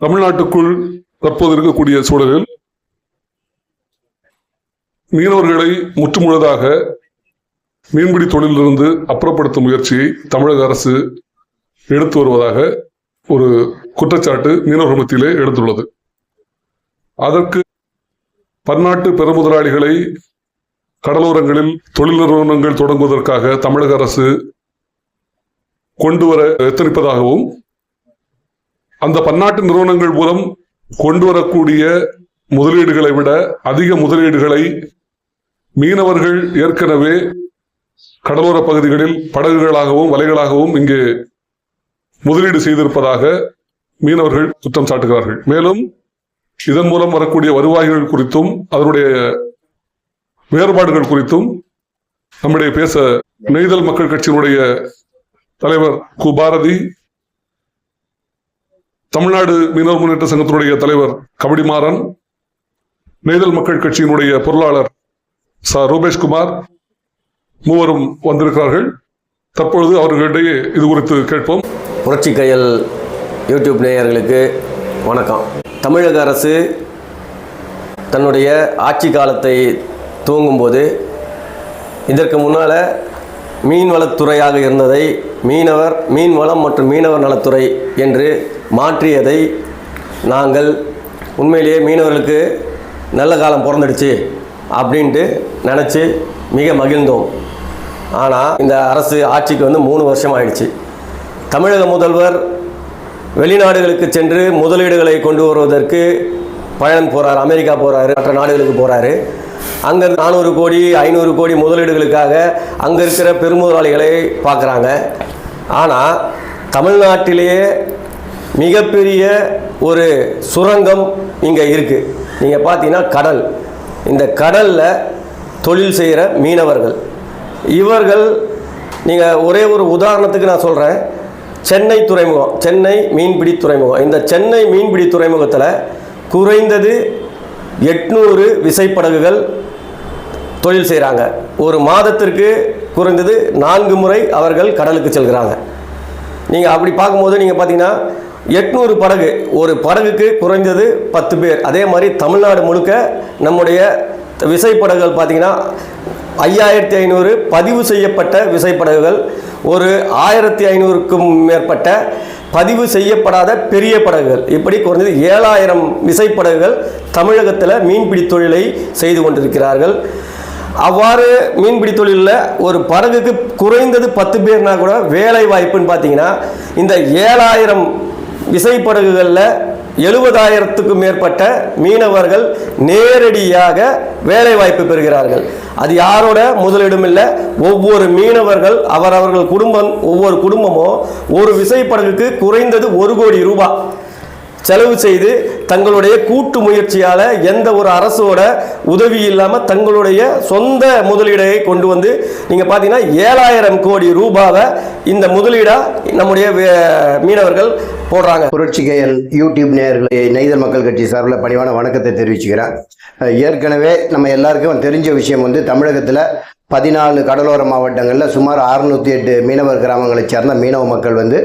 தமிழ்நாட்டுக்குள் தற்போது இருக்கக்கூடிய சூழலில் மீனவர்களை முற்றுமுழுதாக மீன்பிடி தொழிலிருந்து அப்புறப்படுத்தும் முயற்சியை தமிழக அரசு எடுத்து வருவதாக ஒரு குற்றச்சாட்டு மீனவர் மத்தியிலே எடுத்துள்ளது அதற்கு பன்னாட்டு பெருமுதலாளிகளை கடலோரங்களில் தொழில் நிறுவனங்கள் தொடங்குவதற்காக தமிழக அரசு கொண்டு வர எத்தனிப்பதாகவும் அந்த பன்னாட்டு நிறுவனங்கள் மூலம் கொண்டு வரக்கூடிய முதலீடுகளை விட அதிக முதலீடுகளை மீனவர்கள் ஏற்கனவே கடலோர பகுதிகளில் படகுகளாகவும் வலைகளாகவும் இங்கே முதலீடு செய்திருப்பதாக மீனவர்கள் குற்றம் சாட்டுகிறார்கள். மேலும் இதன் மூலம் வரக்கூடிய வருவாய்கள் குறித்தும் அதனுடைய வேறுபாடுகள் குறித்தும் நம்முடைய பேச நெய்தல் மக்கள் கட்சியினுடைய தலைவர் கு பாரதி தமிழ்நாடு மீனவர் முன்னேற்ற சங்கத்தினுடைய தலைவர் கபடிமாறன் நெய்தல் மக்கள் கட்சியினுடைய பொருளாளர் ச ரூபேஷ்குமார் மூவரும் வந்திருக்கிறார்கள். தற்பொழுது அவர்களிடையே இது குறித்து கேட்போம். புரட்சி கையல் யூடியூப் நேயர்களுக்கு வணக்கம். தமிழக அரசு தன்னுடைய ஆட்சி காலத்தை துவங்கும்போது இதற்கு முன்னால் மீன்வளத்துறையாக இருந்ததை மீனவர் மீன்வளம் மற்றும் மீனவர் நலத்துறை என்று மாற்றியதை நாங்கள் உண்மையிலேயே மீனவர்களுக்கு நல்ல காலம் பிறந்துடுச்சு அப்படின்ட்டு நினச்சி மிக மகிழ்ந்தோம். ஆனால் இந்த அரசு ஆட்சிக்கு வந்து மூணு வருஷம் ஆயிடுச்சு. தமிழக முதல்வர் வெளிநாடுகளுக்கு சென்று முதலீடுகளை கொண்டு வருவதற்கு பயணம் போகிறார் அமெரிக்கா போகிறாரு மற்ற நாடுகளுக்கு போகிறாரு அங்கே நானூறு கோடி ஐநூறு கோடி முதலீடுகளுக்காக அங்கே இருக்கிற பெருமுதலாளிகளை பார்க்குறாங்க. ஆனால் தமிழ்நாட்டிலேயே மிகப்பெரிய ஒரு சுரங்கம் இங்கே இருக்குது நீங்கள் பார்த்தீங்கன்னா கடல். இந்த கடலில் தொழில் செய்கிற மீனவர்கள். இவர்கள் நீங்கள் ஒரே ஒரு உதாரணத்துக்கு நான் சொல்கிறேன் சென்னை துறைமுகம் சென்னை மீன்பிடி துறைமுகம். இந்த சென்னை மீன்பிடி துறைமுகத்தில் குறைந்தது எட்நூறு விசைப்படகுகள் தொழில் செய்கிறாங்க ஒரு மாதத்திற்கு குறைந்தது நான்கு முறை அவர்கள் கடலுக்கு செல்கிறாங்க. நீங்கள் அப்படி பார்க்கும்போது நீங்கள் பார்த்தீங்கன்னா எட்நூறு படகு. ஒரு படகுக்கு குறைந்தது பத்து பேர். அதே மாதிரி தமிழ்நாடு முழுக்க நம்முடைய விசைப்படகுகள் பார்த்தீங்கன்னா ஐயாயிரத்தி ஐநூறு பதிவு செய்யப்பட்ட விசைப்படகுகள் ஒரு ஆயிரத்தி ஐநூறுக்கும் மேற்பட்ட பதிவு செய்யப்படாத பெரிய படகுகள். இப்படி குறைந்தது ஏழாயிரம் விசைப்படகுகள் தமிழகத்தில் மீன்பிடி தொழிலை செய்து கொண்டிருக்கிறார்கள். அவ்வாறு மீன்பிடி தொழிலில் ஒரு படகுக்கு குறைந்தது பத்து பேர்னா கூட வேலை வாய்ப்புன்னு பார்த்தீங்கன்னா இந்த ஏழாயிரம் விசைப்படகுகளில் எழுபதாயிரத்துக்கும் மேற்பட்ட மீனவர்கள் நேரடியாக வேலைவாய்ப்பு பெறுகிறார்கள். அது யாரோட? முதலிடம் இல்லை ஒவ்வொரு மீனவர்கள் அவரவர்கள் குடும்பம் ஒவ்வொரு குடும்பமும் ஒரு விசைப்படகுக்கு குறைந்தது ஒரு கோடி ரூபாய். செலவு செய்து தங்களுடைய கூட்டு முயற்சியால் எந்த ஒரு அரசோட உதவி இல்லாமல் தங்களுடைய சொந்த முதலீடை கொண்டு வந்து நீங்கள் பார்த்தீங்கன்னா ஏழாயிரம் கோடி ரூபாவை இந்த முதலீடாக நம்முடைய மீனவர்கள் போடுறாங்க. புரட்சிகையல் யூடியூப் நேயர்களை நெய்தல் மக்கள் கட்சி சார்பில் பணிவான வணக்கத்தை தெரிவிச்சுக்கிறேன். ஏற்கனவே நம்ம எல்லாருக்கும் தெரிஞ்ச விஷயம் வந்து தமிழகத்தில் பதினாலு கடலோர மாவட்டங்களில் சுமார் அறுநூற்றி எட்டு மீனவர் கிராமங்களைச் சேர்ந்த மீனவ மக்கள் வந்து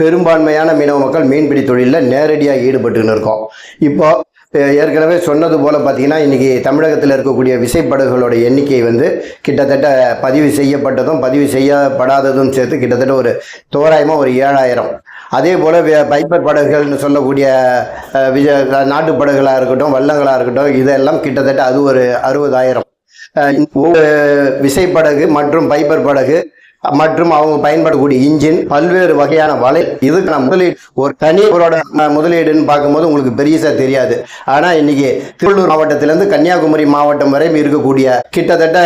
பெரும்பான்மையான மீனவ மக்கள் மீன்பிடி தொழிலில் நேரடியாக ஈடுபட்டுன்னு இருக்கோம். இப்போ ஏற்கனவே சொன்னது போல் பார்த்தீங்கன்னா இன்றைக்கி தமிழகத்தில் இருக்கக்கூடிய விசைப்படகுகளோட எண்ணிக்கை வந்து கிட்டத்தட்ட பதிவு செய்யப்பட்டதும் பதிவு செய்யப்படாததும் சேர்த்து கிட்டத்தட்ட ஒரு தோராயமாக ஒரு ஏழாயிரம். அதே போல் பைப்பர் படகுகள்னு சொல்லக்கூடிய விஜ நாட்டு படகுகளாக இருக்கட்டும் வல்லங்களாக இருக்கட்டும் இதெல்லாம் கிட்டத்தட்ட அது ஒரு அறுபதாயிரம். ஒவ்வொரு விசைப்படகு மற்றும் பைப்பர் படகு மற்றும் அவங்க பயன்படக்கூடிய இன்ஜின் பல்வேறு வகையான வலை. இதுக்கு நான் முதலீடு ஒரு தனியவரோட முதலீடுன்னு பார்க்கும்போது உங்களுக்கு பெரியசா தெரியாது. ஆனா இன்னைக்கு திருவள்ளூர் மாவட்டத்திலிருந்து கன்னியாகுமரி மாவட்டம் வரை இருக்கக்கூடிய கிட்டத்தட்ட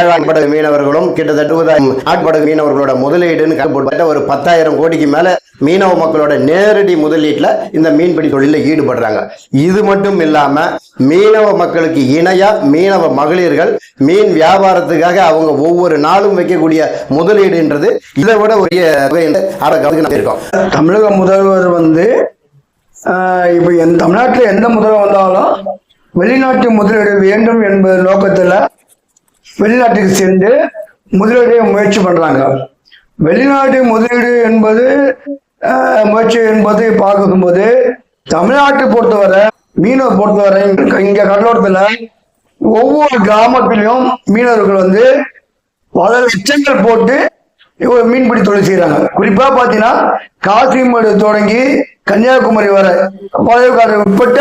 ஏழாம் படகு மீனவர்களும் கிட்டத்தட்ட ஒரு நாட்படகு மீனவர்களோட முதலீடுன்னு கணக்கு ஒரு பத்தாயிரம் கோடிக்கு மேல மீனவ மக்களோட நேரடி முதலீட்டில் இந்த மீன்பிடி தொழிலில் ஈடுபடுறாங்க. இது மட்டும் இல்லாம மீனவ மக்களுக்கு இணையா மீனவ மகளிர்கள் மீன் வியாபாரத்துக்காக அவங்க ஒவ்வொரு நாளும் வைக்கக்கூடிய முதலீடுன்றது இதை விட ஒரு இருக்கோம். தமிழக முதல்வர் வந்து ஆஹ், இப்போ என் தமிழ்நாட்டில் எந்த முதல்வர் வந்தாலும் வெளிநாட்டு முதலீடு வேண்டும் என்பது நோக்கத்தில் வெளிநாட்டுக்கு சென்று முதலீடு முயற்சி பண்றாங்க. வெளிநாட்டு முதலீடு என்பது ஆஹ், முயற்சி என்பது பார்க்கும்போது தமிழ்நாட்டை பொறுத்தவரை மீனவர் பொறுத்தவரை இங்க- இங்க கடலோரத்துல ஒவ்வொரு கிராமத்திலையும் மீனவர்கள் வந்து பல லட்சங்கள் போட்டு இவங்க மீன்பிடி தொழில் செய்யறாங்க குறிப்பா பாத்தீங்கன்னா காசிமேடு தொடங்கி கன்னியாகுமரி வர பழையக்காடு உட்பட்ட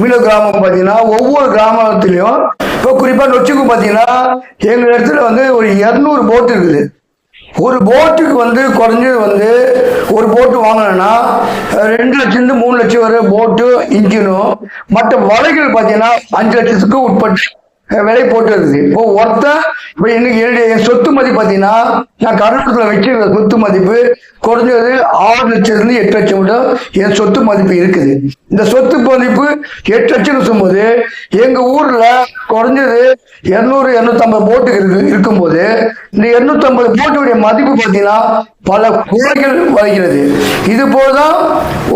மீன கிராமம் பாத்தீங்கன்னா ஒவ்வொரு கிராமத்திலையும் இப்போ குறிப்பா நொச்சிக்கும் பாத்தீங்கன்னா எங்க இடத்துல வந்து ஒரு இருநூறு போட் இருக்குது. ஒரு போட்டுக்கு வந்து குறைஞ்சது வந்து ஒரு போட்டு வாங்கினோன்னா ரெண்டு லட்சம் மூணு லட்சம் வரை போட்டு இன்ஜினும் மற்ற வலைகள் பார்த்தீங்கன்னா அஞ்சு லட்சத்துக்கு உட்பட்டு விலை போட்டு வருது இப்போ ஒருத்தன் இப்போ எனக்கு என்னுடைய என் சொத்து மதிப்பு பார்த்தீங்கன்னா நான் கருணத்தில் வச்சிருக்கிற சொத்து மதிப்பு குறைஞ்சது ஆறு லட்சத்துலேருந்து எட்டு லட்சம் விட என் சொத்து மதிப்பு இருக்குது. இந்த சொத்து மதிப்பு எட்டு லட்சம் சொல்லும்போது எங்கள் ஊரில் குறைஞ்சது இரநூறு இரநூத்தம்பது போட்டுக்கு இருக்கு இருக்கும்போது இந்த இரநூத்தம்பது போட்டுடைய மதிப்பு பார்த்தீங்கன்னா பல குறைகள் வருகிறது இது போலதான்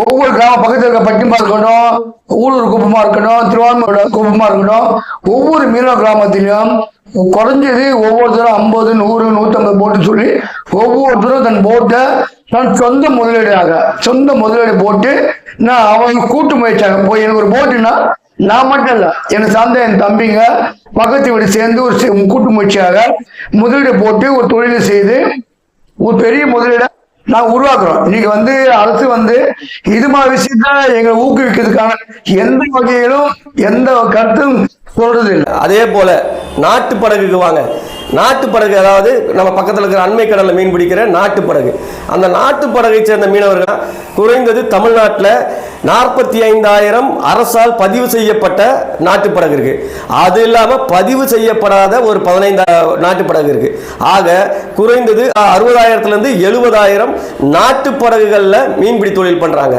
ஒவ்வொரு கிராம பக்கத்தில் இருக்க பட்டிமா இருக்கட்டும் ஊழூர் குப்பமா இருக்கட்டும் திருவான்மையோட குப்பமா இருக்கட்டும் ஒவ்வொரு மீனவ கிராமத்திலும் குறைஞ்சது ஒவ்வொருத்தரும் ஐம்பது நூறு நூற்றம்பது போட்டு சொல்லி ஒவ்வொருத்தரும் தன் போட்டை தன் சொந்த முதலீடாக சொந்த முதலீடு போட்டு நான் அவங்க கூட்டு முயற்சியாக போய் எனக்கு ஒரு போட்டுன்னா நான் மட்டும் இல்ல என்னை சார்ந்த என் தம்பிங்க பக்கத்து வீடு சேர்ந்து ஒரு கூட்டு முயற்சியாக முதலீடு போட்டு ஒரு தொழிலை செய்து ஒரு பெரிய முதலீட நான் உருவாக்குறோம். இன்னைக்கு வந்து அரசு வந்து இது மாதிரி விஷயத்த எங்களை ஊக்குவிக்கிறதுக்கான எந்த வகையிலும் எந்த கருத்தும் சொல்றது இல்லை அதே போல நாட்டு படகுக்கு வாங்க. நாட்டு படகு அதாவது நம்ம பக்கத்தில் இருக்கிற அண்மை கடலில் மீன் பிடிக்கிற நாட்டு படகு அந்த நாட்டு படகை சேர்ந்த மீனவர்கள் குறைந்தது தமிழ்நாட்டில் நாற்பத்தி ஐந்தாயிரம் அரசால் பதிவு செய்யப்பட்ட நாட்டு படகு இருக்கு. அது இல்லாமல் பதிவு செய்யப்படாத ஒரு பதினைந்து நாட்டு படகு இருக்கு. ஆக குறைந்தது அறுபதாயிரத்துலேருந்து எழுபதாயிரம் நாட்டு படகுகளில் மீன்பிடி தொழில் பண்ணுறாங்க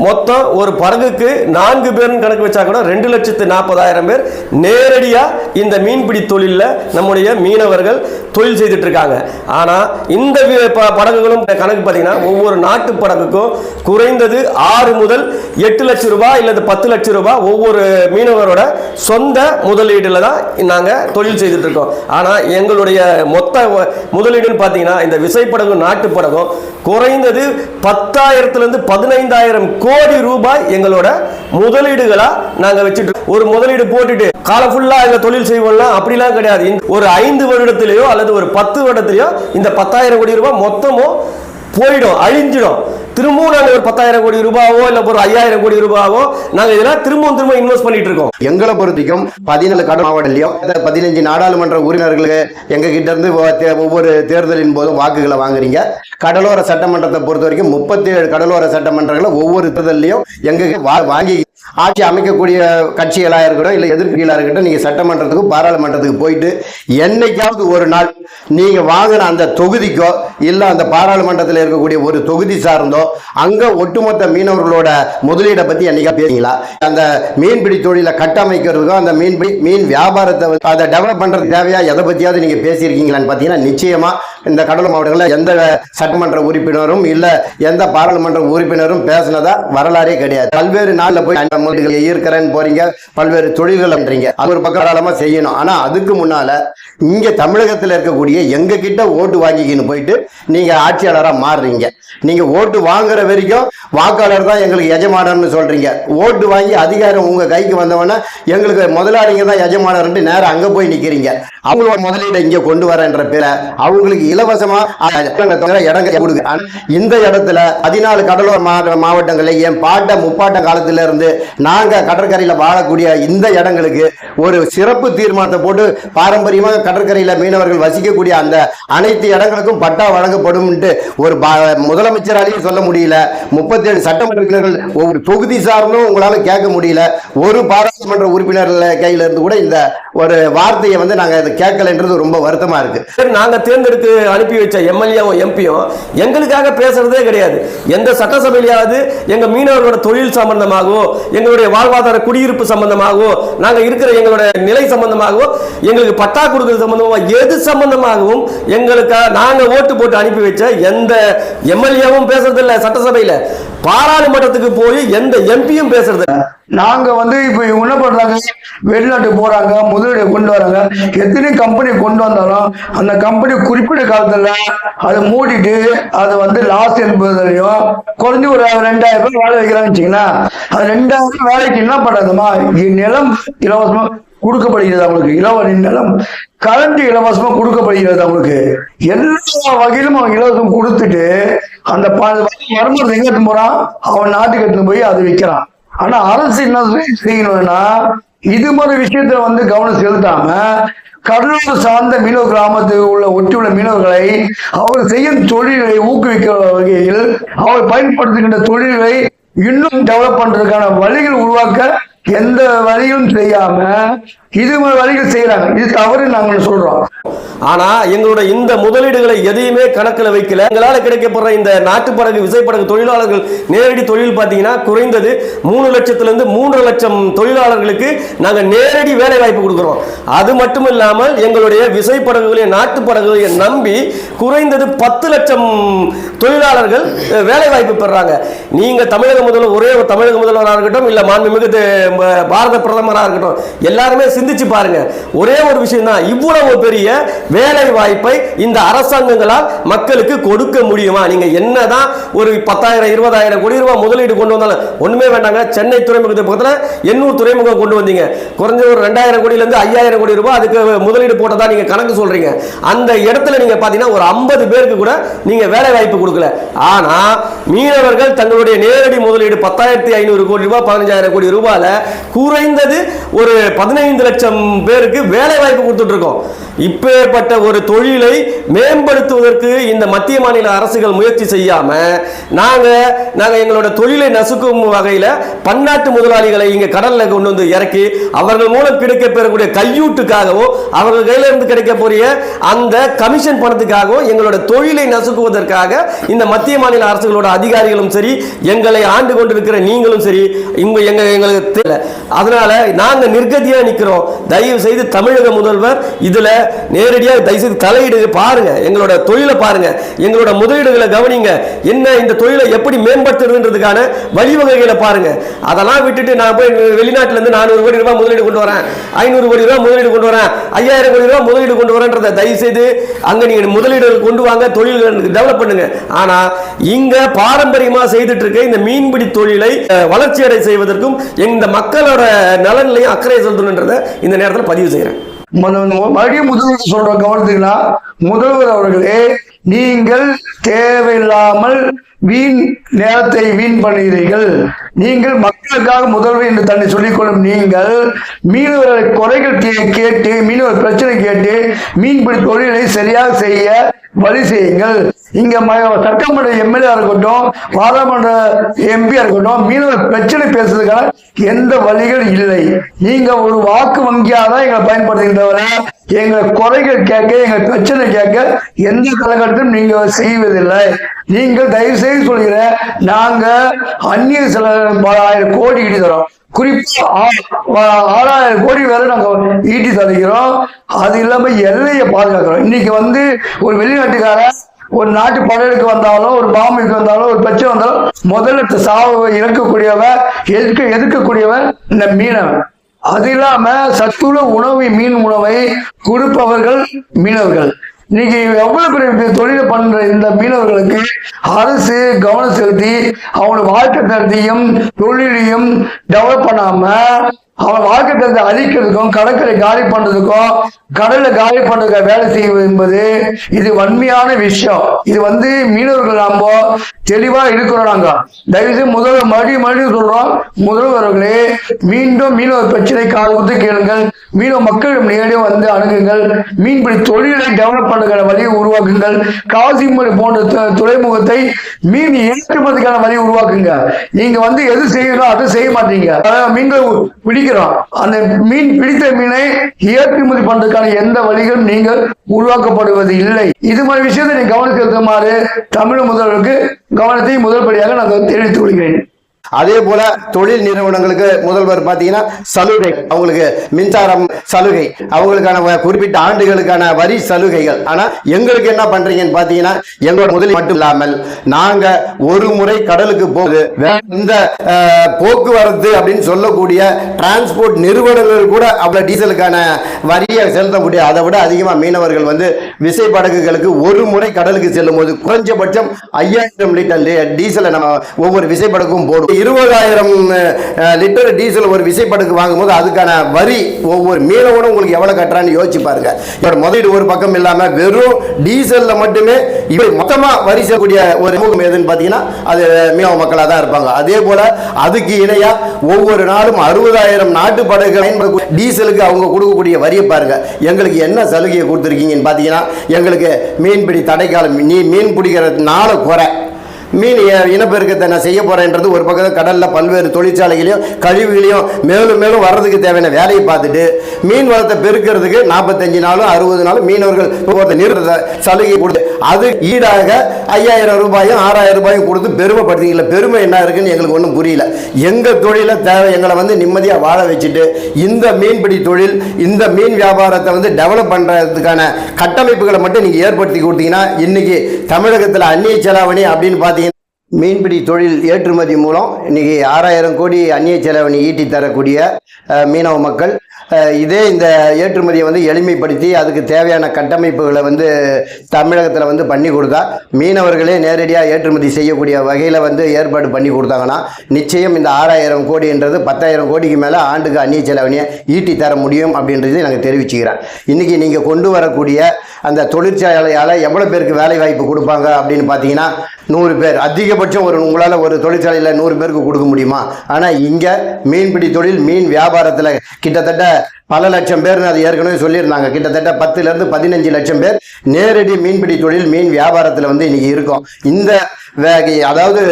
மொத்தம் ஒரு படகுக்கு நான்கு பேர்னு கணக்கு வச்சா கூட ரெண்டு லட்சத்து நாற்பதாயிரம் பேர் நேரடியாக இந்த மீன்பிடி தொழிலில் நம்முடைய மீனவர்கள் தொழில் செய்துட்டு இருக்காங்க ஆனால் இந்த ப- படகுகளும் கணக்கு பார்த்தீங்கன்னா ஒவ்வொரு நாட்டு படகுக்கும் குறைந்தது ஆறு முதல் எட்டு லட்சம் ரூபாய் இல்லது பத்து லட்சம் ரூபாய் ஒவ்வொரு மீனவரோட சொந்த முதலீடுல தான் நாங்கள் தொழில் செய்துட்டு இருக்கோம் ஆனால் எங்களுடைய மொத்த வ- முதலீடுன்னு பார்த்தீங்கன்னா இந்த விசைப்படகும் நாட்டு படகும் குறைந்தது பத்தாயிரத்துலேருந்து பதினைந்தாயிரம் கோடி ரூபாய் எங்களோட முதலீடுகளா நாங்க வச்சுட்டு ஒரு முதலீடு போட்டுட்டு காலம் ஃபுல்லா எங்க தொழில் செய்வோம்னா அப்படிலாம் கிடையாது. ஒரு ஐந்து வருடத்திலேயோ அல்லது ஒரு பத்து வருடத்திலேயோ இந்த பத்தாயிரம் கோடி ரூபாய் மொத்தமும் போயிடும் அழிஞ்சிடும். திரும்பவும் நாங்க ஒரு பத்தாயிரம் கோடி ரூபாவோ இல்ல ஒரு ஐயாயிரம் கோடி ரூபாவோ நாங்க இதெல்லாம் திரும்பவும் திரும்ப இன்வெஸ்ட் பண்ணிட்டு இருக்கோம். எங்களை பொறுத்திக்கும் பதினேழு கடன் மாவட்டத்திலையும் பதினஞ்சு நாடாளுமன்ற உறுப்பினர்களுக்கு எங்க கிட்ட இருந்து ஒவ்வொரு தேர்தலின் போதும் வாக்குகளை வாங்குறீங்க. கடலோர சட்டமன்றத்தை பொறுத்த வரைக்கும் முப்பத்தி ஏழு கடலோர சட்டமன்றங்களை ஒவ்வொரு தேர்தலையும் எங்க வா- வாங்கி ஆட்சி அமைக்கக்கூடிய கட்சிகளாக இருக்கட்டும் இல்லை எதிர்கட்சிகளாக இருக்கட்டும் நீங்கள் சட்டமன்றத்துக்கும் பாராளுமன்றத்துக்கு போயிட்டு என்னைக்காவது ஒரு நாள் நீங்கள் வாங்கின அந்த தொகுதிக்கோ இல்லை அந்த பாராளுமன்றத்தில் இருக்கக்கூடிய ஒரு தொகுதி சார்ந்தோ அங்கே ஒட்டுமொத்த மீனவர்களோட முதலீடை பற்றி என்னைக்கா பேசுங்களா அந்த மீன்பிடி தொழிலை கட்டமைக்கிறதுக்கோ அந்த மீன்பிடி மீன் வியாபாரத்தை அதை டெவலப் பண்றதுக்கு தேவையாக எதை பற்றியாவது நீங்கள் பேசியிருக்கீங்களான்னு பார்த்தீங்கன்னா நிச்சயமாக இந்த கடலூர் மாவட்டங்களில் எந்த சட்டமன்ற உறுப்பினரும் இல்லை எந்த பாராளுமன்ற உறுப்பினரும் பேசினதா வரலாறே கிடையாது. பல்வேறு நாளில் போய் முதலீடுகளை ஈர்க்கிறேன்னு போறீங்க. பல்வேறு தொழில்கள் பண்றீங்க. அது ஒரு பக்கம் தாராளமா செய்யணும். ஆனா அதுக்கு முன்னால இங்க தமிழகத்தில் இருக்கக்கூடிய எங்க கிட்ட ஓட்டு வாங்கிக்கின்னு போயிட்டு நீங்க ஆட்சியாளராக மாறுறீங்க. நீங்க ஓட்டு வாங்குற வரைக்கும் வாக்காளர் தான் எங்களுக்கு எஜமானர்னு சொல்றீங்க. ஓட்டு வாங்கி அதிகாரம் உங்க கைக்கு வந்தவொடனே எங்களுக்கு முதலாளிங்க தான் எஜமானர்ன்ட்டு நேரம் அங்க போய் நிக்கிறீங்க. அவங்களோட முதலீடு இங்க கொண்டு வரேன்ற பேரை அவங்களுக்கு இலவசமா இடங்களை இடங்க கொடுங்க இந்த இடத்துல பதினாலு கடலோர மா- மாவட்டங்கள்ல என் பாட்ட முப்பாட்ட காலத்துல இருந்து நாங்க கடற்கரையில வாழக்கூடிய இந்த இடங்களுக்கு ஒரு சிறப்பு தீர்மானத்தை போட்டு பாரம்பரியமாக கடற்கரையில் மீனவர்கள் வசிக்கக்கூடிய அந்த அனைத்து இடங்களுக்கும் பட்டா வழங்கப்படும் ஒரு முதலமைச்சராலையும் சொல்ல முடியல. முப்பத்தேழு சட்டமன்ற உறுப்பினர்கள் ஒவ்வொரு தொகுதி சார்ந்தும் உங்களால் கேட்க முடியல. ஒரு பாராளுமன்ற உறுப்பினர்கள் கையில இருந்து கூட இந்த ஒரு வார்த்தையை வந்து நாங்கள் இதை கேட்கலன்றது ரொம்ப வருத்தமாக இருக்கு. சரி, நாங்கள் தேர்ந்தெடுத்து அனுப்பி வச்ச எம்எல்ஏவும் எம்பியும் எங்களுக்காக பேசுறதே கிடையாது. எந்த சட்டசபையிலாவது எங்கள் மீனவர்களோட தொழில் சம்பந்தமாகவோ எங்களுடைய வாழ்வாதார குடியிருப்பு சம்பந்தமாகவோ நாங்கள் இருக்கிற எங்களோட நிலை சம்பந்தமாகவும் எங்களுக்கு பட்டா கொடுக்கறது சம்பந்தமாக எது சம்பந்தமாகவும் எங்களுக்கு நாங்க ஓட்டு போட்டு அனுப்பி வச்ச எந்த எம்எல்ஏவும் பேசுறது இல்ல பாராளுமன்றத்துக்கு போய் எந்த எம்பியும் பேசுறது நாங்க வந்து இப்ப இவங்க என்ன பண்றாங்க? வெளிநாட்டுக்கு போறாங்க முதலீடு கொண்டு வராங்க. எத்தனை கம்பெனி கொண்டு வந்தாலும் அந்த கம்பெனி குறிப்பிட்ட காலத்துல அதை மூடிட்டு அது வந்து லாஸ் என்பதுலையும் குறைஞ்சு ஒரு ரெண்டாயிரம் ரூபாய் வேலை வைக்கிறாங்கன்னு வச்சுங்களேன் அது ரெண்டாயிரம் ரூபாய் வேலைக்கு என்ன பண்றதுமா நிலம் இலவசமா கொடுக்கப்படுகிறது அவங்களுக்கு. இலவ நிலம் கரண்ட் இலவசமா கொடுக்கப்படுகிறது அவங்களுக்கு. எல்லா வகையிலும் அவன் இலவசம் கொடுத்துட்டு அந்த ப- வருமானத்தை எங்க எடுத்து போறான்? அவன் நாட்டுக்கு எடுத்து போய் அதை விற்கிறான். ஆனா அரசு என்ன செய்யணும்னா இது மாதிரி விஷயத்துல வந்து கவனம் செலுத்தாம கடலூர் சார்ந்த மீனவ கிராமத்தில் உள்ள ஒட்டியுள்ள மீனவர்களை அவர் செய்யும் தொழில்களை ஊக்குவிக்கிற வகையில் அவர் பயன்படுத்துகின்ற தொழில்களை இன்னும் டெவலப் பண்றதுக்கான வழிகள் உருவாக்க எந்த வழியும் செய்யாம இது வழிகள் செய்யறாங்க இது தவறு நாங்க சொல்றோம். ஆனா எங்களோட இந்த முதலீடுகளை எதையுமே கணக்கில் வைக்கல. எங்களால் கிடைக்கப்படுற இந்த நாட்டுப்படகு விசைப்படகு தொழிலாளர்கள் நேரடி தொழில் பார்த்தீங்கன்னா குறைந்தது மூணு லட்சத்துல இருந்து மூன்று லட்சம் தொழிலாளர்களுக்கு நாங்க நேரடி வேலை வாய்ப்பு கொடுக்குறோம். அது மட்டும் இல்லாமல் எங்களுடைய விசைப்படகுகளையும் நாட்டுப்படகுகளை நம்பி குறைந்தது பத்து லட்சம் தொழிலாளர்கள் வேலை வாய்ப்பு பெறாங்க. நீங்க தமிழக முதல்வர் ஒரே தமிழக முதல்வராக இருக்கட்டும் இல்லை மாண்புமிகு பாரத பிரதமராக இருக்கட்டும் எல்லாருமே சிந்திச்சு பாருங்க. ஒரே ஒரு விஷயம் தான் இவ்வளவு பெரிய வேலை வாய்ப்பை இந்த அரசாங்கங்களால் மக்களுக்கு கொடுக்க முடியுமா? நீங்க என்னதான் ஒரு பத்தாயிரம் இருபதாயிரம் கோடி ரூபாய் முதலீடு கொண்டு வந்தாலும் ஒண்ணுமே வேண்டாங்க. சென்னை துறைமுகத்தை பக்கத்தில் எண்ணூர் துறைமுகம் கொண்டு வந்தீங்க. குறைஞ்ச ஒரு ரெண்டாயிரம் கோடியிலேருந்து ஐயாயிரம் கோடி ரூபாய் அதுக்கு முதலீடு போட்டதா நீங்க கணக்கு சொல்றீங்க. அந்த இடத்துல நீங்க பாத்தீங்கன்னா ஒரு ஐம்பது பேருக்கு கூட நீங்க வேலை வாய்ப்பு கொடுக்கல. ஆனா மீனவர்கள் தங்களுடைய நேரடி முதலீடு பத்தாயிரத்தி ஐநூறு கோடி ரூபாய் பதினஞ்சாயிரம் கோடி ரூபாயில குறைந்தது ஒரு பதினைந்து லட்சம் பேருக்கு வேலை வாய்ப்பு கொடுத்துட்ருக்கோம். இப்பேற்பட்ட ஒரு தொழிலை மேம்படுத்துவதற்கு இந்த மத்திய மாநில அரசுகள் முயற்சி செய்யாமல் நாங்கள் நாங்கள் எங்களோட தொழிலை நசுக்கும் வகையில் பன்னாட்டு முதலாளிகளை இங்கே கடலில் கொண்டு வந்து இறக்கி அவர்கள் மூலம் கிடைக்க பெறக்கூடிய கையூட்டுக்காகவும் அவர்கள் கையிலிருந்து கிடைக்கக்கூடிய அந்த கமிஷன் பணத்துக்காகவும் எங்களோட தொழிலை நசுக்குவதற்காக இந்த மத்திய மாநில அரசுகளோட அதிகாரிகளும் சரி எங்களை ஆண்டு கொண்டிருக்கிற நீங்களும் சரி இங்க எங்க எங்களுக்கு தெரியல அதனால நாங்க நிர்கதியா நிக்கிறோம். தயவு செய்து தமிழக முதல்வர் இதுல நேரடியா தயவு செய்து தலையிடு பாருங்க. எங்களோட தொழிலை பாருங்க. எங்களோட முதலீடுகளை கவனிங்க. என்ன இந்த தொழிலை எப்படி மேம்படுத்துறதுன்றதுக்கான வழிவகைகளை பாருங்க. அதெல்லாம் விட்டுட்டு நான் போய் வெளிநாட்டுல இருந்து நானூறு கோடி ரூபாய் முதலீடு கொண்டு வரேன். ஐநூறு கோடி ரூபாய் முதலீடு கொண்டு வரேன். ஐயாயிரம் கோடி ரூபாய் முதலீடு கொண்டு வரேன்றதை தயவு செய்து அங்கே நீங்கள் முதலீடுகள் கொண்டு வாங்க தொழில்கள் டெவலப் பண்ணுங்க. ஆனா இங்க பாரம்பரியமா செய்துட்டு இருக்க இந்த மீன்பிடி தொழிலை வளர்ச்சி அடை செய்வதற்கும் இந்த மக்களோட நலன்லையும் அக்கறை செலுத்தணுன்றதை இந்த நேரத்தில் பதிவு செய்கிறேன் மறுபடியும் முதல்வர் சொல்ற கவனத்துக்குன்னா முதல்வர் அவர்களே நீங்கள் தேவையில்லாமல் வீண் நேரத்தை வீண் பண்ணுகிறீர்கள் நீங்கள் மக்களுக்காக முதல்வர் என்று தன்னை சொல்லிக்கொள்ளும் நீங்கள் மீனவர்களை குறைகள் கேட்டு மீனவர் பிரச்சனை கேட்டு மீன்பிடி தொழிலை சரியாக செய்ய வழி செய்யுங்கள். இங்க சட்டமன்ற எம்எல்ஏ இருக்கட்டும் பாராளுமன்ற எம்பியா இருக்கட்டும் மீனவர் பிரச்சனை பேசுறதுக்கான எந்த வழிகள் இல்லை. நீங்க ஒரு வாக்கு வங்கியா தான் எங்களை பயன்படுத்துகின்றவரை? எங்களை குறைகள் கேட்க எங்க பிரச்சனை கேட்க எந்த காலகட்டத்திலும் நீங்க செய்வதில்லை. நீங்கள் தயவு செய்து சொல்கிற நாங்க அந்நிய சில ஆயிரம் கோடி ஈட்டி தரோம் குறிப்பா ஆறாயிரம் கோடி வரை நாங்க ஈட்டி தருகிறோம் அது இல்லாம எல்லையை பாதுகாக்கிறோம். இன்னைக்கு வந்து ஒரு வெளிநாட்டுக்காரன் ஒரு நாட்டு படையெடுக்கு வந்தாலும் ஒரு பாம்புக்கு வந்தாலும் ஒரு பச்சை வந்தாலும் முதல்ல சாவ இறக்கக்கூடியவன் எதிர்க்க எதிர்க்கக்கூடியவன் இந்த மீனவன் அது இல்லாம சத்துள்ள உணவு மீன் உணவை கொடுப்பவர்கள் மீனவர்கள். இன்னைக்கு எவ்வளவு பெரிய தொழிலை பண்ற இந்த மீனவர்களுக்கு அரசு கவனம் செலுத்தி அவங்களோட வாழ்க்கை தரத்தையும் தொழிலையும் டெவலப் பண்ணாம அவன் வாழ்க்கை தரத்தை அழிக்கிறதுக்கும் கடற்கரை காலி பண்றதுக்கும் கடல்ல காலி பண்றதுக்கு வேலை செய்வது என்பது இது வன்மையான விஷயம். இது வந்து மீனவர்கள் நாம தெளிவா இருக்கிறோம் நாங்க தயவுசெய்து முதல்வர் மறுபடியும் மறுபடியும் சொல்றோம். முதல்வர்களே மீண்டும் மீனவர் பிரச்சனை காலத்து கேளுங்கள். மீனவ மக்களிடம் நேரடியாக வந்து அணுகுங்கள். மீன்பிடி தொழிலை டெவலப் பண்ணுகிற வழியை உருவாக்குங்கள். காசிமலை போன்ற துறைமுகத்தை மீன் ஏற்றுமதிக்கான வழியை உருவாக்குங்க. நீங்க வந்து எது செய்யணும் அதை செய்ய மாட்டீங்க. அதாவது மீன்கள் பிடிக்கிறோம். அந்த மீன் பிடித்த மீனை ஏற்றுமதி பண்றதுக்கான எந்த வழிகளும் நீங்கள் உருவாக்கப்படுவது இல்லை. இது மாதிரி விஷயத்தை நீ கவனம் செலுத்துமாறு தமிழ் முதல்வருக்கு கவனத்தை முதல் படியாக நான் தெரிவித்துக் கொள்கிறேன். அதே போல தொழில் நிறுவனங்களுக்கு முதல்வர் பார்த்தீங்கன்னா சலுகை அவங்களுக்கு மின்சாரம் சலுகை அவங்களுக்கான குறிப்பிட்ட ஆண்டுகளுக்கான வரி சலுகைகள். ஆனா எங்களுக்கு என்ன பண்றீங்கன்னு பார்த்தீங்கன்னா எங்களோட முதலில் மட்டும் இல்லாமல் நாங்க ஒரு முறை கடலுக்கு போகுது. இந்த போக்குவரத்து அப்படின்னு சொல்லக்கூடிய டிரான்ஸ்போர்ட் நிறுவனங்கள் கூட அவ்வளவு டீசலுக்கான வரியை செலுத்த முடியாது. அதை விட அதிகமா மீனவர்கள் வந்து விசை படகுகளுக்கு ஒரு முறை கடலுக்கு செல்லும் போது குறைஞ்சபட்சம் ஐயாயிரம் லிட்டர் டீசலை நம்ம ஒவ்வொரு விசைப்படகும் போடும் இருபதாயிரம் லிட்டர் டீசல் ஒரு விசைப்படக்கு வாங்கும்போது அதுக்கான வரி ஒவ்வொரு மீனவனும் உங்களுக்கு எவ்வளவு கட்டுறான்னு யோசிச்சு பாருங்க. இதோட முதலீடு ஒரு பக்கம் இல்லாம வெறும் டீசல்ல மட்டுமே இப்ப மொத்தமா வரி செய்யக்கூடிய ஒரு சமூகம் எதுன்னு பாத்தீங்கன்னா அது மீனவ மக்களாக தான் இருப்பாங்க. அதே போல அதுக்கு இணையா ஒவ்வொரு நாளும் அறுபதாயிரம் நாட்டு படகுகள் டீசலுக்கு அவங்க கொடுக்கக்கூடிய வரியை பாருங்க. எங்களுக்கு என்ன சலுகையை கொடுத்துருக்கீங்கன்னு பாத்தீங்கன்னா எங்களுக்கு மீன்பிடி தடைக்காலம் நீ மீன் பிடிக்கிறதுனால குறை. மீன் இ- இனப்பெருக்கத்தை நான் செய்ய போகிறேன்றது ஒரு பக்கம் கடலில் பல்வேறு தொழிற்சாலைகளையும் கழிவுகளையும் மேலும் மேலும் வர்றதுக்கு தேவையான வேலையை பார்த்துட்டு மீன் வளத்தை பெருக்கிறதுக்கு நாற்பத்தஞ்சு நாளும் அறுபது நாளும் மீனவர்கள் போகிறத நிறுத்த சலுகை கொடுத்து அது ஈடாக ஐயாயிரம் ரூபாயும் ஆறாயிரம் ரூபாயும் கொடுத்து பெருமைப்படுத்திக்கல பெருமை என்ன இருக்குன்னு எங்களுக்கு ஒன்றும் புரியல. எங்கள் தொழில தேவை எங்களை வந்து நிம்மதியாக வாழ வச்சுட்டு இந்த மீன்பிடி தொழில் இந்த மீன் வியாபாரத்தை வந்து டெவலப் பண்ணுறதுக்கான கட்டமைப்புகளை மட்டும் நீங்கள் ஏற்படுத்தி கொடுத்தீங்கன்னா இன்றைக்கி தமிழகத்தில் அந்நிய செலாவணி அப்படின்னு பார்த்து மீன்பிடி தொழில் ஏற்றுமதி மூலம் இன்னைக்கு ஆறாயிரம் கோடி அந்நிய செலவணி ஈட்டி தரக்கூடிய மீனவ மக்கள் இதே இந்த ஏற்றுமதியை வந்து எளிமைப்படுத்தி அதுக்கு தேவையான கட்டமைப்புகளை வந்து தமிழகத்தில் வந்து பண்ணி கொடுத்தா மீனவர்களே நேரடியாக ஏற்றுமதி செய்யக்கூடிய வகையில் வந்து ஏற்பாடு பண்ணி கொடுத்தாங்கன்னா நிச்சயம் இந்த ஆறாயிரம் கோடின்றது பத்தாயிரம் கோடிக்கு மேலே ஆண்டுக்கு அந்நிய செலவணியை ஈட்டி தர முடியும் அப்படின்றதை நாங்கள் தெரிவிச்சுக்கிறேன். இன்றைக்கி நீங்கள் கொண்டு வரக்கூடிய அந்த தொழிற்சாலையால் எவ்வளோ பேருக்கு வேலை வாய்ப்பு கொடுப்பாங்க அப்படின்னு பார்த்தீங்கன்னா நூறு பேர் அதிகபட்சம் ஒரு உங்களால் ஒரு தொழிற்சாலையில் நூறு பேருக்கு கொடுக்க முடியுமா? ஆனால் இங்கே மீன்பிடி தொழில் மீன் வியாபாரத்தில் கிட்டத்தட்ட பல லட்சம் பேர்னு அது ஏற்கனவே சொல்லியிருந்தாங்க. கிட்டத்தட்ட பத்துலேருந்து பதினஞ்சு லட்சம் பேர் நேரடி மீன்பிடி தொழில் மீன் வியாபாரத்தில் வந்து இன்னைக்கு இருக்கும். இந்த அதாவது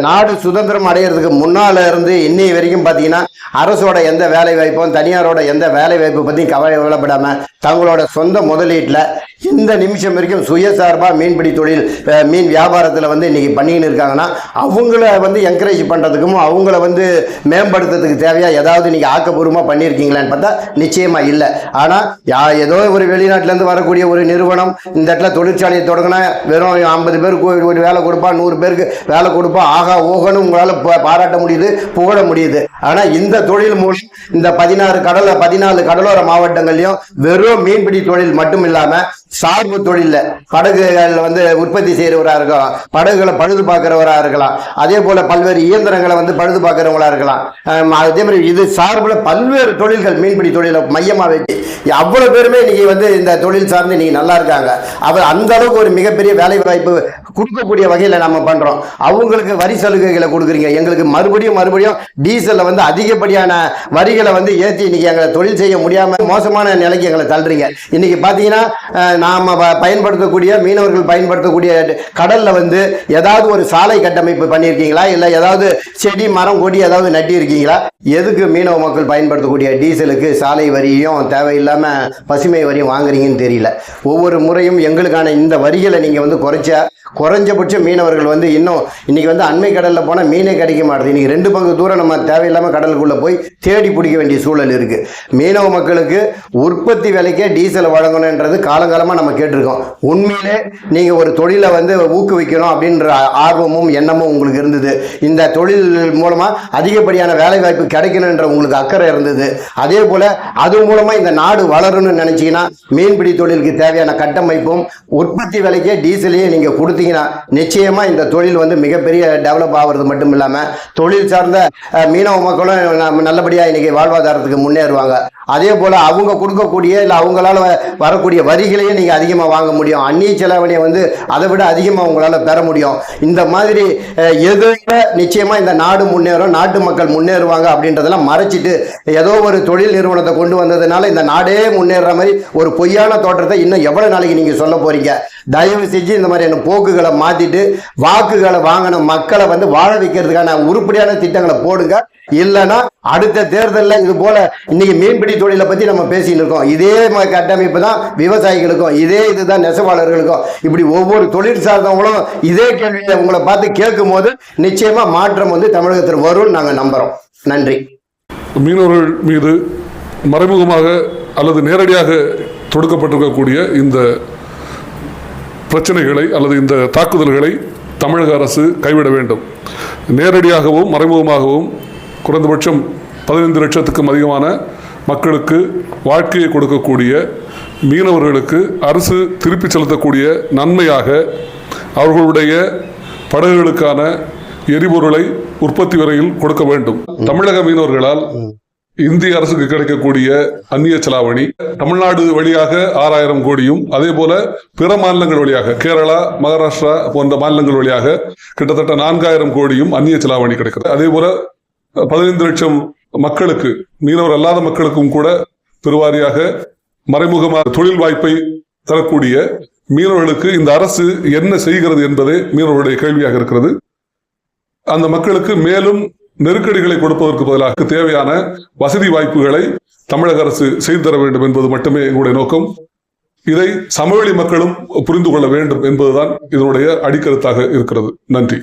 நாடு சுதந்திரம் அடையிறதுக்கு முன்னால இருந்து இன்னை வரைக்கும் பார்த்தீங்கன்னா அரசோட எந்த வேலை வாய்ப்பும் தனியாரோட எந்த வேலை வாய்ப்பு பற்றியும் கவலைப்படாம தங்களோட சொந்த முதலீட்டில் இந்த நிமிஷம் வரைக்கும் சுயசார்பாக மீன்பிடி தொழில் மீன் வியாபாரத்தில் வந்து இன்றைக்கி பண்ணிக்கின்னு இருக்காங்கன்னா அவங்கள வந்து என்கரேஜ் பண்ணுறதுக்கும் அவங்கள வந்து மேம்படுத்துறதுக்கு தேவையாக ஏதாவது நீங்கள் ஆக்கப்பூர்வமாக பண்ணியிருக்கீங்களான்னு பார்த்தா நிச்சயமாக இல்லை. ஆனால் யா ஏதோ ஒரு வெளிநாட்டிலேருந்து வரக்கூடிய ஒரு நிறுவனம் இந்த இடத்துல தொழிற்சாலையை தொடங்கினா வெறும் ஐம்பது பேருக்கு ஒரு- ஒரு வேலை கொடுப்பா நூறு பேருக்கு வேலை கொடுப்பா. ஆகா ஓகன்னு உங்களால் பாராட்ட முடியுது புகழ முடியுது. ஆனால் இந்த தொழில் மூலம் இந்த பதினாறு கடல பதினாலு கடலோர மாவட்டங்கள்லையும் வெறும் மீன்பிடி தொழில் மட்டும் இல்லாமல் சார்பு தொழிலில் படகுகள் வந்து உற்பத்தி செய்கிறவராக இருக்கலாம் படகுகளை பழுது பார்க்குறவராக இருக்கலாம் அதே போல் பல்வேறு இயந்திரங்களை வந்து பழுது பார்க்குறவங்களா இருக்கலாம். அதே மாதிரி இது சார்பில் பல்வேறு தொழில்கள் மீன்பிடி தொழிலை மையமாக வச்சு அவ்வளோ பேருமே இன்னைக்கு வந்து இந்த தொழில் சார்ந்து இன்னைக்கு நல்லா இருக்காங்க. அவர் அந்த அளவுக்கு ஒரு மிகப்பெரிய வேலை வாய்ப்பு கொடுக்கக்கூடிய வகையில் நம்ம பண்ணுறோம் அவங்களுக்கு வரி சலுகைகளை கொடுக்குறீங்க. எங்களுக்கு மறுபடியும் மறுபடியும் டீசலில் வந்து அதிகப்படியான வரிகளை வந்து ஏற்றி இன்னைக்கு எங்களை தொழில் செய்ய முடியாமல் மோசமான நிலைக்கு எங்களை தள்ளுறீங்க. இன்னைக்கு பார்த்தீங்கன்னா நாம் நாம ப- பயன்படுத்தக்கூடிய மீனவர்கள் பயன்படுத்தக்கூடிய கடலில் வந்து ஏதாவது ஒரு சாலை கட்டமைப்பு பண்ணியிருக்கீங்களா? இல்லை ஏதாவது செடி மரம் கொடி ஏதாவது நட்டி இருக்கீங்களா எதுக்கு மீனவ மக்கள் பயன்படுத்தக்கூடிய டீசலுக்கு சாலை வரியும் தேவையில்லாமல் பசுமை வரியும் வாங்குறீங்கன்னு தெரியல. ஒவ்வொரு முறையும் எங்களுக்கான இந்த வரிகளை நீங்கள் வந்து குறைச்சா குறைஞ்சபட்சம் மீனவர்கள் வந்து இன்னும் இன்றைக்கி வந்து அண்மை கடலில் போனால் மீனே கிடைக்க மாட்டேது. இன்னைக்கு ரெண்டு பங்கு தூரம் நம்ம தேவையில்லாமல் கடலுக்குள்ளே போய் தேடி பிடிக்க வேண்டிய சூழல் இருக்குது மீனவ மக்களுக்கு உற்பத்தி விலைக்கே டீசல் வழங்கணுன்றது காலங்காலமாக நம்ம கேட்டிருக்கோம். உண்மையிலே நீங்கள் ஒரு தொழிலை வந்து ஊக்குவிக்கணும் அப்படின்ற ஆர்வமும் எண்ணமும் உங்களுக்கு இருந்தது. இந்த தொழில் மூலமாக அதிகப்படியான வேலைவாய்ப்பு கிடைக்கணுன்ற உங்களுக்கு அக்கறை இருந்தது. அதே போல் அது மூலமாக இந்த நாடு வளரணும்னு நினச்சிங்கன்னா மீன்பிடி தொழிலுக்கு தேவையான கட்டமைப்பும் உற்பத்தி விலைக்கே டீசலையே நீங்கள் கொடுத்தீங்க பார்த்தீங்கன்னா நிச்சயமாக இந்த தொழில் வந்து மிகப்பெரிய டெவலப் ஆகிறது மட்டும் இல்லாமல் தொழில் சார்ந்த மீனவ மக்களும் நம்ம நல்லபடியாக இன்னைக்கு வாழ்வாதாரத்துக்கு முன்னேறுவாங்க. அதே போல் அவங்க கொடுக்கக்கூடிய இல்லை அவங்களால வரக்கூடிய வரிகளையும் நீங்கள் அதிகமாக வாங்க முடியும். அந்நிய செலவணியை வந்து அதை விட அதிகமாக உங்களால் பெற முடியும். இந்த மாதிரி அஹ், நிச்சயமா நிச்சயமாக இந்த நாடு முன்னேறும் நாட்டு மக்கள் முன்னேறுவாங்க அப்படின்றதெல்லாம் மறைச்சிட்டு ஏதோ ஒரு தொழில் நிறுவனத்தை கொண்டு வந்ததுனால இந்த நாடே முன்னேற மாதிரி ஒரு பொய்யான தோற்றத்தை இன்னும் எவ்வளோ நாளைக்கு நீங்கள் சொல்ல போறீங்க? தயவு செஞ்சு இந்த மாதிரியான போக்குகள் மாற்றிட்டு வாக்குகளை வாங்கின மக்களை வந்து வாழ வைக்கிறதுக்கான உருப்படியான திட்டங்களை போடுங்க. இல்லைன்னா அடுத்த தேர்தலில் இது போல இன்னைக்கு மீன்பிடி தொழிலை பத்தி நம்ம பேசிட்டு இருக்கோம். இதே கட்டமைப்பு தான் விவசாயிகளுக்கும் இதே இதுதான் நெசவாளர்களுக்கும். இப்படி ஒவ்வொரு தொழில் சார்ந்தவங்களும் இதே கேள்வியை உங்களை பார்த்து கேட்கும் போது நிச்சயமா மாற்றம் வந்து தமிழகத்தில் வரும்னு நாங்க நம்புறோம். நன்றி. மீனவர்கள் மீது மறைமுகமாக அல்லது நேரடியாக தொடுக்கப்பட்டிருக்கக்கூடிய இந்த பிரச்சனைகளை அல்லது இந்த தாக்குதல்களை தமிழக அரசு கைவிட வேண்டும். நேரடியாகவும் மறைமுகமாகவும் குறைந்தபட்சம் பதினைந்து லட்சத்துக்கும் அதிகமான மக்களுக்கு வாழ்க்கையை கொடுக்கக்கூடிய மீனவர்களுக்கு அரசு திருப்பி செலுத்தக்கூடிய நன்மையாக அவர்களுடைய படகுகளுக்கான எரிபொருளை உற்பத்தி வரையில் கொடுக்க வேண்டும். தமிழக மீனவர்களால் இந்திய அரசுக்கு கிடைக்கக்கூடிய அந்நிய செலாவணி தமிழ்நாடு வழியாக ஆறாயிரம் கோடியும் அதே போல பிற மாநிலங்கள் வழியாக கேரளா மகாராஷ்டிரா போன்ற மாநிலங்கள் வழியாக கிட்டத்தட்ட நான்காயிரம் கோடியும் அந்நிய செலாவணி கிடைக்கிறது. அதே போல பதினைந்து லட்சம் மக்களுக்கு மீனவர் அல்லாத மக்களுக்கும் கூட பெருவாரியாக மறைமுகமாக தொழில் வாய்ப்பை தரக்கூடிய மீனவர்களுக்கு இந்த அரசு என்ன செய்கிறது என்பதே மீனவர்களுடைய கேள்வியாக இருக்கிறது. அந்த மக்களுக்கு மேலும் நெருக்கடிகளை கொடுப்பதற்கு பதிலாக தேவையான வசதி வாய்ப்புகளை தமிழக அரசு செய்து தர வேண்டும் என்பது மட்டுமே எங்களுடைய நோக்கம். இதை சமவெளி மக்களும் புரிந்து கொள்ள வேண்டும் என்பதுதான் இதனுடைய அடிக்கருத்தாக இருக்கிறது. நன்றி.